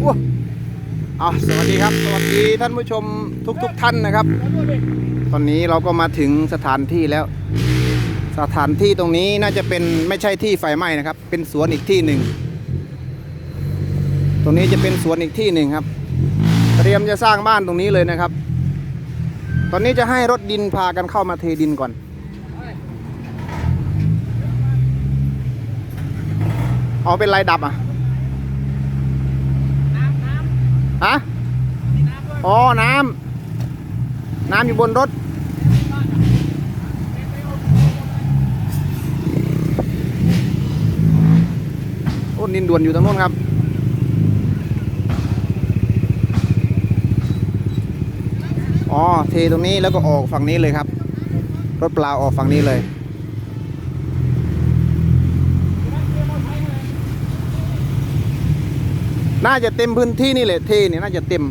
โอ้เอาสวัสดีครับ สวัสดีท่านผู้ชมทุกๆทท่านนะครับ ตอนนี้เราก็มาถึงสถานที่แล้ว สถานที่ตรงนี้น่าจะเป็นไม่ใช่ที่ไฟไหม้นะครับ เป็นสวนอีกที่หนึ่ง ตรงนี้จะเป็นสวนอีกที่หนึ่งครับ เตรียมจะสร้างบ้านตรงนี้เลยนะครับ ตอนนี้จะให้รถดินพากันเข้ามาเทดินก่อนเอาเป็นไรดับอะ ฮะอ๋อ น้ำ น้ำอยู่บนรถ โอ้ดินด่วนอยู่ตรงโน้นครับ อ๋อ เทตรงนี้แล้วก็ออกฝั่งนี้เลยครับ รถเปล่าออกฝั่งนี้เลย น่าจะเต็มพื้นที่นี่แหละเทเนี่ยน่าจะเต็ม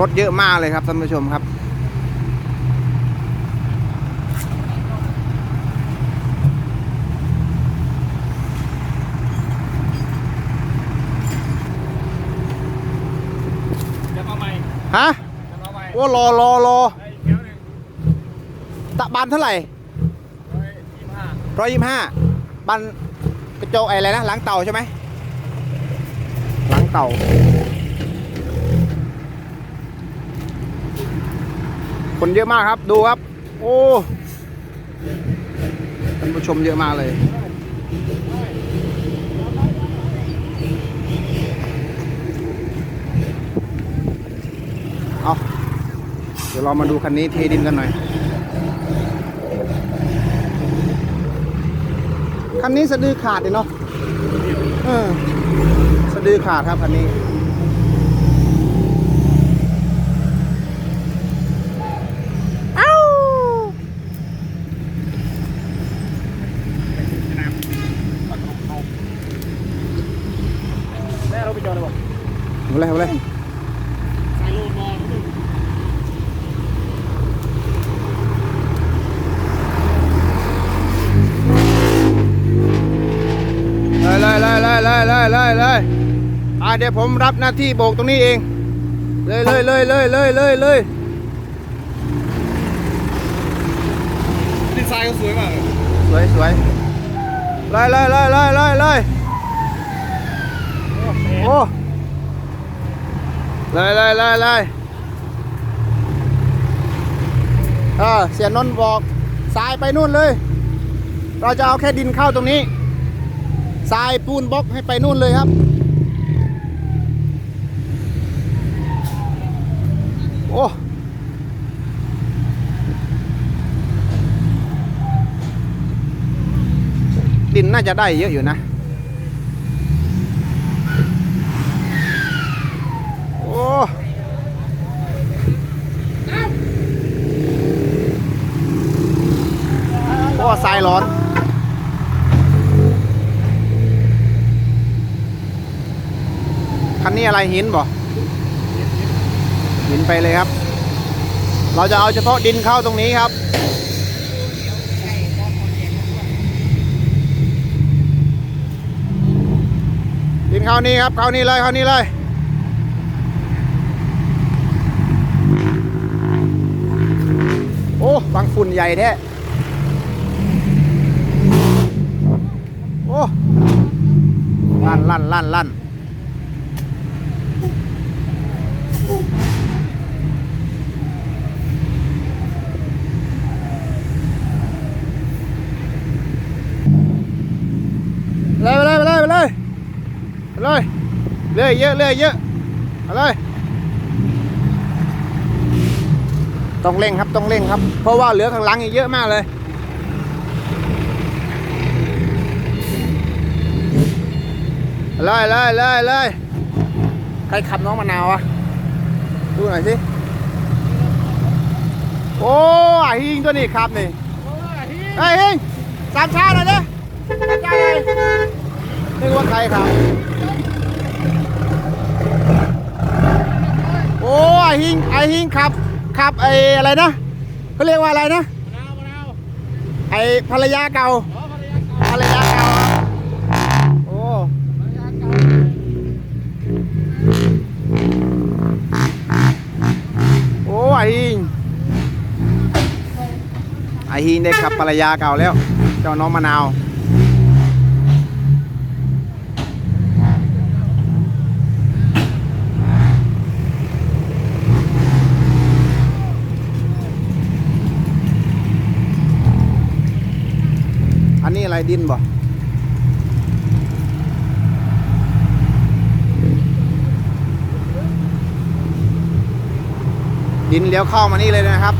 รถเยอะมากเลยครับท่านผู้ชมครับ จะมาใหม่ ฮะจะมาใหม่โอ้รอรอรอตะบานเท่าไหร่ร้อยยี่สิบห้าร้อยยี่ห้าบันกระจกไอ้อะไรนะหลังเต่าใช่ไหมหลังเต่าคนเยอะมากครับดูครับ โอ้ท่านผู้ชมเยอะมากเลย เอาเดี๋ยวเรามาดูคันนี้เทดินกันหน่อย คันนี้สะดือขาดเลยเนาะเออสะดือขาดครับคันนี้เอ้าแม่เราไปจอดเลยบอกเอาเลยเอาเลย เดี๋ยวผมรับหน้าที่โบกตรงนี้เอง เลยเลยเลยเลยเลยเลยเลยดินทรายก็สวยมากเลยสวยสวยเลยเลยเลยเลยเลยเลยโอ้เลยเลยเลยเลยเออเสียนนท์บอกทรายไปนู่นเลย เราจะเอาแค่ดินเข้าตรงนี้ทรายปูนบล็อกให้ไปนู่นเลยครับ โอ้ดินน่าจะได้เยอะอยู่นะ โอ้โอ้ทรายร้อนคันนี้อะไรหินบ่ หินไปเลยครับ เราจะเอาเฉพาะดินเข้าตรงนี้ครับดินเข้านี่ครับเข้านี่เลยเข้านี่เลยโอ้บางฝุ่นใหญ่แท้โอ้ลั่นลั่นลั่นลั่นไปเลยไปเลยไปเลยไปเลย ไปเลยเลยเยอะเลยเยอะไปเลยต้องเร่งครับต้องเร่งครับ เพราะว่าเหลือข้างหลังอีกเยอะมากเลยเลยเลยเลยเลยใครขับน้องมะนาวอะดูหน่อยสิโอ้อะฮิงตัวนี้ครับนี่เฮ้ยฮิงสามชาหน่อยเด้สามชาหน่อยนึกว่าใครครับ ไอหิงไอหิงขับขับไออะไรนะเขาเรียกว่าอะไรนะมะนาวมะนาวไอภรรยาเก่าภรรยาเก่าโอ้ภรรยาเก่าโอ้ไอหิงไอหิงได้ขับภรรยาเก่าแล้ว เจ้าน้องมะนาว นนี้อะไรดินบ่ดินเลี้ยวเข้ามานี่เลยนะครับ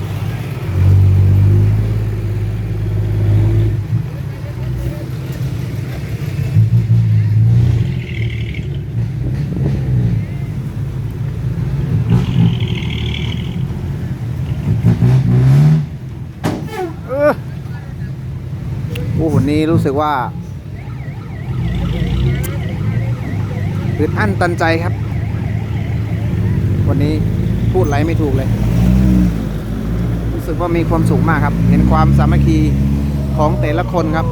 เออโอ้วั นนี้รู้สึกว่าอึดอั้นตันใจครับ วันนี้พูดไรไม่ถูกเลย รู้สึกว่ามีความสุขมากครับ เห็นความสามัคคีของแต่ละคนครับ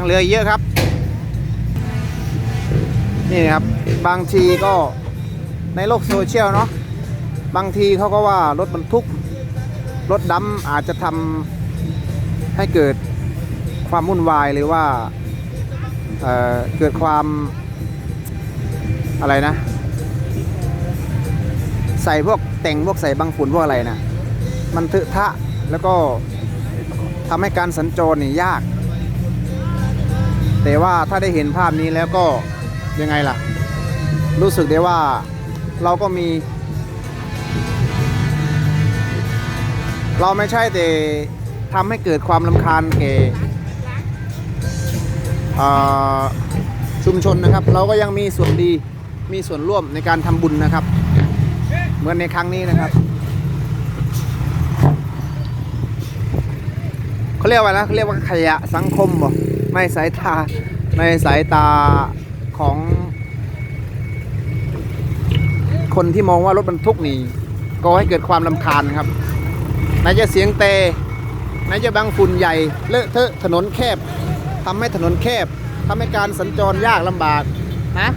ยังเหลือเยอะครับ นี่นะครับบางทีก็ในโลกโซเชียลเนาะบางทีเขาก็ว่ารถบรรทุกรถดำอาจจะทำให้เกิดความวุ่นวายหรือว่าเเกิดความอะไรนะ ใส่พวกแต่งพวกใส่บางฝุ่นพวกอะไรนะมันเถอะทะแล้วก็ทำให้การสัญจรนี่ยาก แต่ว่าถ้าได้เห็นภาพนี้แล้วก็ยังไงล่ะ รู้สึกได้ว่าเราก็มี เราไม่ใช่แต่ทำให้เกิดความลำคาญแก่เอ่อชุมชนนะครับ เราก็ยังมีส่วนดีมีส่วนร่วมในการทำบุญนะครับ เหมือนในครั้งนี้นะครับ เขาเรียกว่านะเขาเรียกว่าขยะสังคมบ่ในสายตาในสายตาของ คนที่มองว่ารถบรรทุกนี่ก็ให้เกิดความลำคาญครับไหนจะเสียงเตะไหนจะบังฝุ่นใหญ่เลอะเทอะถนนแคบทำให้ถนนแคบทำให้การสัญจรยากลำบากนะ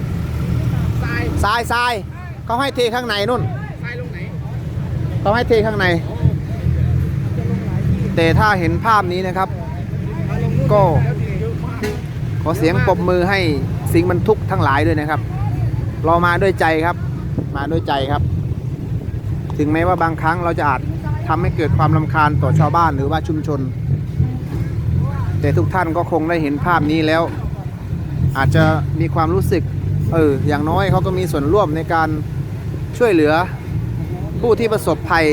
ทรายทรายทรายเขาให้เทข้างในนู่นทรายลงไหนเขาให้เทข้างใน แต่ถ้าเห็นภาพนี้นะครับ ก็ขอเสียงปรบมือให้สิ่งบรรทุกทั้งหลายด้วยนะครับ เรามาด้วยใจครับ มาด้วยใจครับ ถึงแม้ว่าบางครั้งเราจะอาจทำให้เกิดความลำคาญต่อชาวบ้านหรือว่าชุมชน แต่ทุกท่านก็คงได้เห็นภาพนี้แล้ว อาจจะมีความรู้สึก เออ อย่างน้อยเขาก็มีส่วนร่วมในการช่วยเหลือผู้ที่ประสบภัย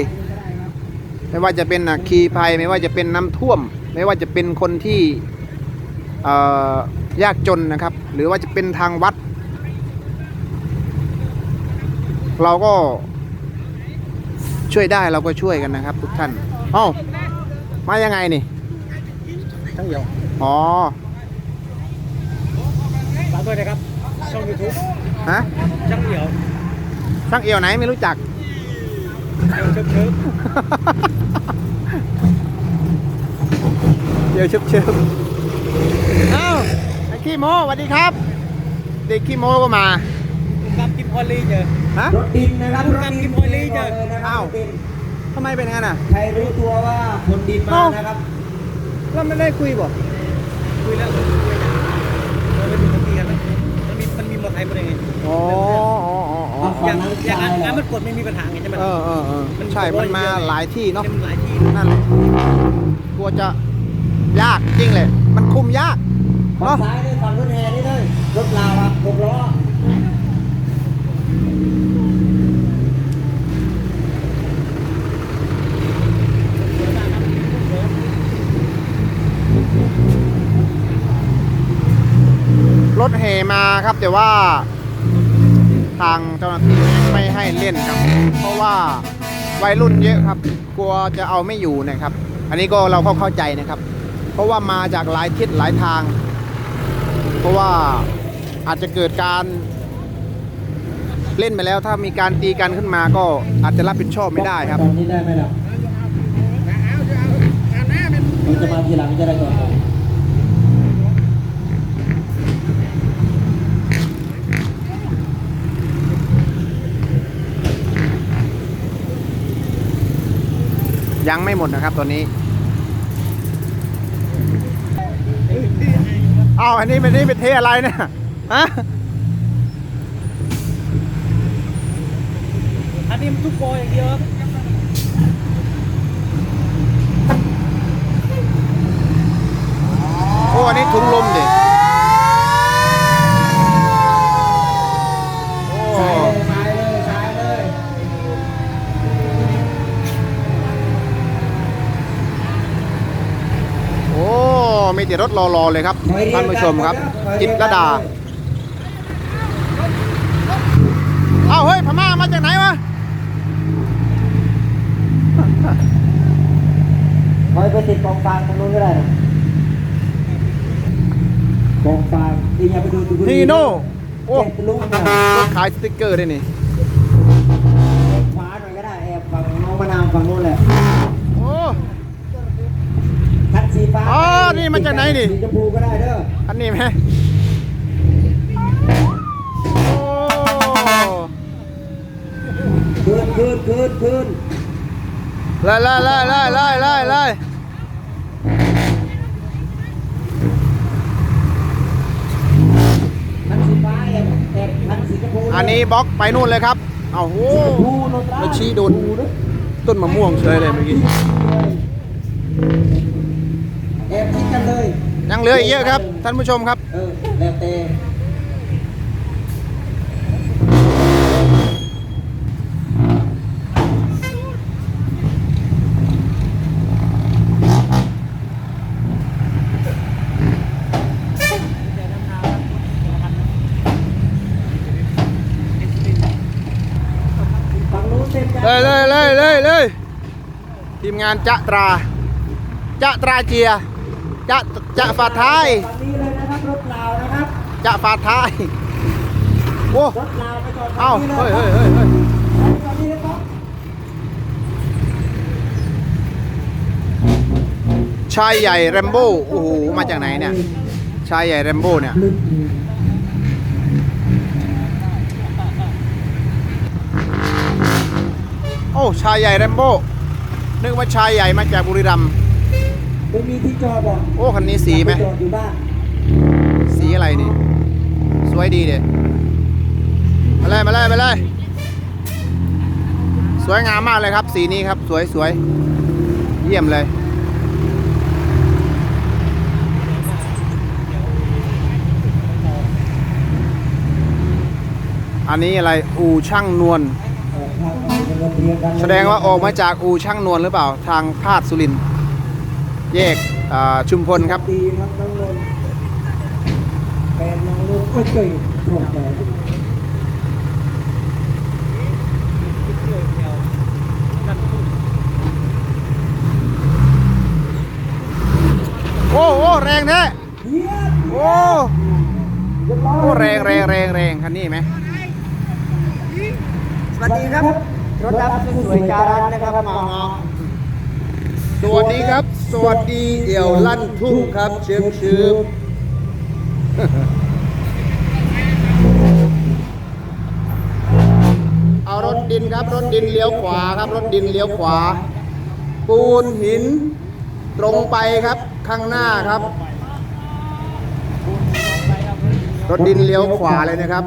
ไม่ว่าจะเป็นอัคคีภัยไม่ว่าจะเป็นน้ำท่วม ไม่ว่าจะเป็นคนที่เอ่อยากจนนะครับ หรือว่าจะเป็นทางวัด เราก็ช่วยได้เราก็ช่วยกันนะครับ ทุกท่านเอ้ามายังไงนี่ทั้งเดียวอ๋อฝากด้วยนะครับช่องยูทูบฮะช่างเดี่ยวช่างเอียวไหนไม่รู้จัก เดี๋ยวเชิบเชิบเดี๋ยวเชิบเชิบเอ้าไอ้ขี้โมสวัสดีครับ เด็กขี้โมก็มาคุณกำกินพอลลี่เจอฮะรถดินนะครับคุณกำกินพอลลี่เจออ้าวรถดินทำไมเป็นงั้นอะใครรู้ตัวว่าคนดินมาเอ้านะครับเราไม่ได้คุยบ่คุยแล้วคุยแล้วเราไม่มีคนตีกันไหมมัน มีมันมีมอเตอร์ไซค์มาได้ไงอ๋ออ๋ออ๋ออ๋ออย่างอย่างนั้นงานมันกดไม่มีปัญหาไงใช่ไหมเออเออเออใช่ มันมาหลายที่เนาะมันหลายที่นั่นแหละกลัวจะยากจริงเลย มันคุมยากฝั่งเนาะ ซ้ายเลยฝั่งรถแห่นี่เลยรถลาวครับหกล้อ รถแห่มาครับ แต่ว่า ทางเจ้าหน้าที่ไม่ให้เล่นครับ เพราะว่าวัยรุ่นเยอะครับ กลัวจะเอาไม่อยู่นะครับ อันนี้ก็เราก็เข้าใจนะครับ เพราะว่ามาจากหลายทิศหลายทาง เพราะว่าอาจจะเกิดการเล่นไปแล้วถ้ามีการตีกันขึ้นมาก็อาจจะรับผิดชอบไม่ได้ครับ ตอนนี้ได้ไหมล่ะมันจะมาทีหลังจะได้ก่อน ยังไม่หมดนะครับตอนนี้อ้าวอันนี้เป็นนี่เป็นเทอะไรเนี่ยฮะอันนี้มันทุกโกอย่างเดียวครับโอ้อันนี้ถุงลมดิโอ้ สายเลยสายเลย โอ้ มีแต่รถรอๆเลยครับท่านผู้ชมครับจิตรดาเอ้าเฮ้ยพม่ามาจากไหนวะคอยไปติดกองฟางตรงนู้นก็ได้นะกองฟางอีอย่าไปดูดูฮีโน่โอ้เจ็ดลุงเนี่ยรถขายสติ๊กเกอร์ด้วยนี่แอบขวาหน่อยก็ได้แอบฝั่งน้องมะนาวฝั่งนู้นแหละ โอ้ คัน สีฟ้าอ๋อนี่มาจากไหนนี่สีชมพูก็ได้เด้ออันนี้ไหมโอ้คืนคืนคืนคืนไล่ไล่ไล่ไล่ไล่ไล่ไล่คันสีฟ้าแอบแอบคันสีชมพูอันนี้บล็อกไปนู่นเลยครับเอาโหสีชมพูโนตราแล้วชี้โดนต้นมะม่วงเฉยเลยเมื่อกี้ แอบคิดกันเลยยังเหลืออีกเยอะครับ ท่านผู้ชมครับ เออแล้วแต่ฝั่งนู้นเต็มใจเลยเลยเลยเลยเลยทีมงานจะตราจะตราเจีย จะจะฝาท้ายฝั่งนี้เลยนะครับรถลาวนะครับจะฝาท้ายโอ้รถลาวไปจอดเอ้าฝั่งนี้เฮ้ยเลเฮ้ยยเฮ้ยเฮ้ยฝั่งนี้เลยครับชายใหญ่แรมโบ้โอ้โหมาจากไหนเนี่ยชายใหญ่แรมโบ้เนี่ยลึกโอ้ชายใหญ่แรมโบ้นึกว่าชายใหญ่มาจากบุรีรัมย์ ไม่มีที่จอดบอกโอ้คันนี้สีไหมจอดอยู่บ้านสีอะไรนี่ สวยดีเด็มาเลยมาเลยมาเลยสวยงามมากเลยครับ สีนี้ครับ สวยสวยเยี่ยมเลยอันนี้อะไรอู่ช่างนวลเออครับเอาเป็นเงินเรียนกันแสดงว่าออกมาจากอู่ช่างนวลหรือเปล่า ทางพาดสุรินทร์ แยกอ่าชุมพลครับดีครับน้องนนท์แฟนน้องนนท์ก็เก่งตรงใจโอ้โอ้แรงแท้เยี่ยมโอ้เรียบร้อยโอ้แรงแรงแรงแรงคันนี้ไหมสวัสดีครับ รถดำสวยๆการันนะครับมาสวัสดีครับ สวัสดีเอี่ยวลั่นทุ่งครับเชิมเชิมเอารถดินครับ รถดินเลี้ยวขวาครับ รถดินเลี้ยวขวา ปูนหิน ตรงไปครับ ข้างหน้าครับ รถดินเลี้ยวขวาเลยนะครับ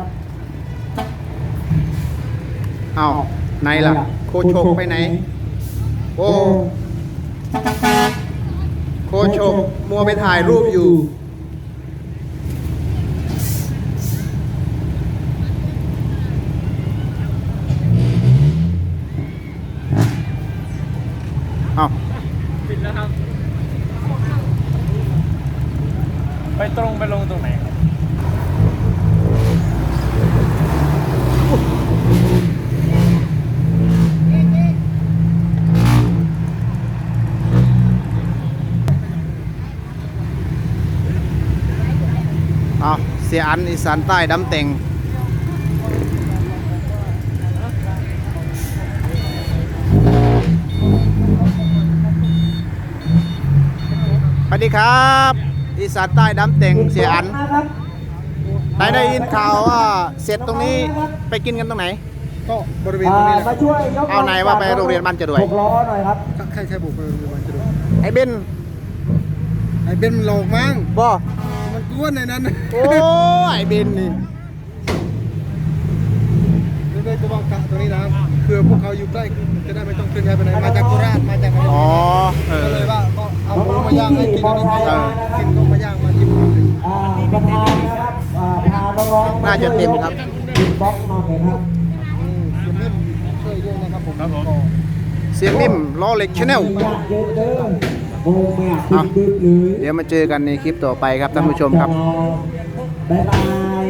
เอาไหนล่ะ โคโชกไปไหน โอ้ โคชกมัวไปถ่ายรูปอยู่ เอา ปิดแล้วครับ ไปตรงไปลงตรงไหนครับ สียอันอีสานใต้ดำเต็งสวัสดีครับ อีสานใต้ดำเต็งเสียอันนะครับได้ได้ยินข่าวว่าเสร็จตรงนี้ไปกินกันตรงไหนก็บริเวณตรงนี้แหละมาช่วยยกเอาไหนว่าไปโรงเรียนบ้านจะรวยหกล้อหน่อยครับใครใครบุกไปโรงเรียนบ้านจะดูไอ้เบนไอ้เบนมันหลอกมั้งบ่ มันกวนในนั้นโอ้ไอ้เบนนี่ไม่ได้จะว่ากะตรงนี้นะเพื่อพวกเขาอยู่ใกล้จะได้ไม่ต้องเคลื่อนย้ายไปไหนมาจากโคราชมาจากอะไรอ๋อเอก็อเลยว่าก็เอาหมูมาย่างให้กินแล้วก็กินนมมาย่างมาจิ้มอ่าประธานนะครับอ่าพาน้องๆน่าจะเต็มครับติดบล็อกมาเลยครับอืมคุณนิ่มช่วยด้วยนะครับผมครับผมเสียงนิ่มล้อเหล็กชาแนล ญาติเยอะเด้อโมแม่ติดดึกเลย เดี๋ยวมาเจอกันในคลิปต่อไปครับท่านผู้ชมครับ บ๊ายบาย